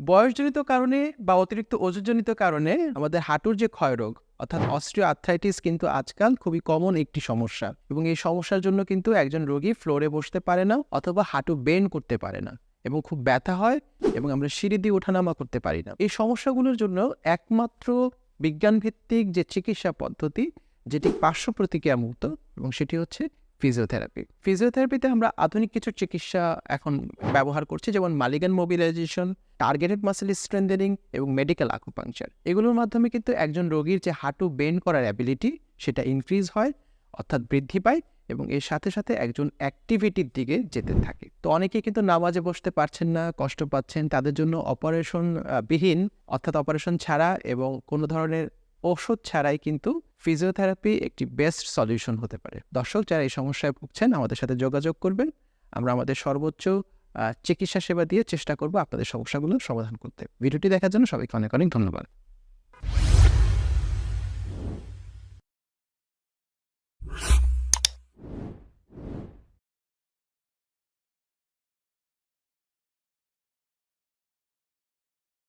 বয়সজনিত কারণে বা অতিরিক্ত ওজনজনিত কারণে আমাদের হাঁটুর যে ক্ষয়রোগ, অর্থাৎ অস্ট্রিও আর্থ্রাইটিস কিন্তু আজকাল খুবই কমন একটি সমস্যা। এবং এই সমস্যার জন্য কিন্তু একজন রোগী ফ্লোরে বসতে পারে না অথবা হাঁটু বেন্ড করতে পারে না এবং খুব ব্যথা হয় এবং আমরা সিঁড়ি দিয়ে ওঠানামা করতে পারি না। এই সমস্যাগুলোর জন্য একমাত্র বিজ্ঞানভিত্তিক যে চিকিৎসা পদ্ধতি, যেটি পার্শ্ব প্রতিক্রিয়া মুক্ত এবং সেটি হচ্ছে ফিজিওথেরাপি ফিজিওথেরাপিতে আমরা আধুনিক কিছু চিকিৎসা এখন ব্যবহার করছি, যেমন Mulligan mobilisation targeted muscle strengthening এবং মেডিকেল আকুপাংচার এগুলোর মাধ্যমে কিন্তু একজন রোগীর যে হাঁটু বেন্ড করার অ্যাবিলিটি সেটা ইনক্রিজ হয়, অর্থাৎ বৃদ্ধি পায় এবং এর সাথে সাথে একজন অ্যাক্টিভিটির দিকে যেতে থাকে। তো অনেকেই কিন্তু নামাজে বসতে পারছেন না, কষ্ট পাচ্ছেন, তাদের জন্য অপারেশন বিহীন, অর্থাৎ অপারেশন ছাড়া এবং কোনো ধরনের ওষুধ ছাড়াই কিন্তু ফিজিওথেরাপি একটি বেস্ট সলিউশন হতে পারে। দর্শক, যারা এই সমস্যায় ভুগছেন, আমাদের সাথে যোগাযোগ করবেন। আমরা আমাদের সর্বোচ্চ চিকিৎসা সেবা দিয়ে চেষ্টা করব আপনাদের সমস্যাগুলোর সমাধান করতে। ভিডিওটি দেখার জন্য সবাইকে অনেক অনেক ধন্যবাদ।